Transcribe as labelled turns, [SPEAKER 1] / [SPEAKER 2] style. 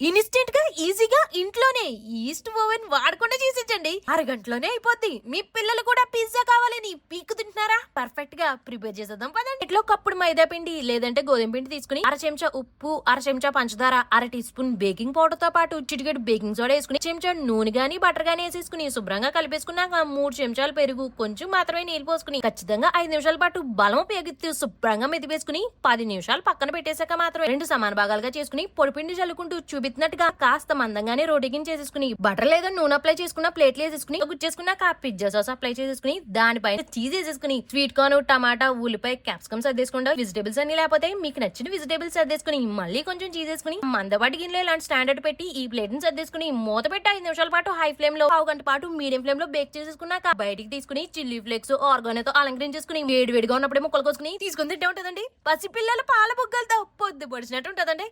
[SPEAKER 1] ఇన్స్టెంట్గా ఈజీగా ఇంట్లోనే ఈస్ట్ ఓవెన్ వాడకుండా చేసించండి అరగంటలోనే అయిపోద్ది. మీ పిల్లలు కూడా పిజ్జా కావాలని పీకు తింటున్నారా? పర్ఫెక్ట్గా ప్రిపేర్ చేసేద్దాం పదండి. ఇట్లా కప్పుడు మైదా పిండి లేదంటే గోధుమ పిండి తీసుకుని అర చెంచా ఉప్పు అర చెంచా పంచదార అర టీ స్పూన్ బేకింగ్ పౌడర్తో పాటు చిటికెడు బేకింగ్ సోడా వేసుకుని చెంచా నూనె గాని బటర్ గాని వేసేసుకుని శుభ్రంగా కలిపేసుకున్నాక మూడు చెంచాలు పెరుగు కొంచెం మాత్రమే నీళ్ళు పోసుకుని ఖచ్చితంగా ఐదు నిమిషాల పాటు బలం ఉపయోగిస్తూ శుభ్రంగా మెదిపేసుకుని పది నిమిషాలు పక్కన పెట్టేశాక మాత్రం రెండు సమాన భాగాలుగా చేసుకుని పొడిపిండి చల్లుకుంటూ చూపి చూపిస్తున్నట్టుగా కాస్త మందంగానే రోటికిన్ చేసేసుకుని బటర్ లేదా నూనె అప్లై చేసుకున్న ప్లేట్లు వేసేసుకుని గుచ్చేసుకున్నాక పిజ్జా సాస్ అప్లై చేసేసుకుని దానిపైన చీజ్ వేసేసుకుని స్వీట్ కార్న్ టమాటా ఉల్లిపాయ క్యాప్సికమ్ సర్దేసుకుంటా వెజిటేబుల్స్ అన్ని లేకపోతే మీకు నచ్చిన వెజిటేబుల్స్ సర్దేసుకుని మళ్ళీ కొంచెం చీజ్ వేసుకుని మందపాటి గిన్నెలో ఇలాంటి స్టాండర్డ్ పెట్టి ఈ ప్లేట్ని సర్దేసుకుని మూత పెట్టి ఐదు నిమిషాల పాటు హై ఫ్లేమ్లో పావు గంట పాటు మీడియం ఫ్లేమ్లో బేక్ చేసేసుకున్నాక బయటికి తీసుకుని చిల్లీ ఫ్లేక్స్ ఆర్గానితో అలంకరించేసుకుని వేడి వేడిగా ఉన్నప్పుడే ముక్కలు కోసుకుని తీసుకుని తింటే ఉంటదండి. పసిపిల్లల పాల బుగ్గలతో పొద్దు పొడిచినట్టు ఉంటదండి.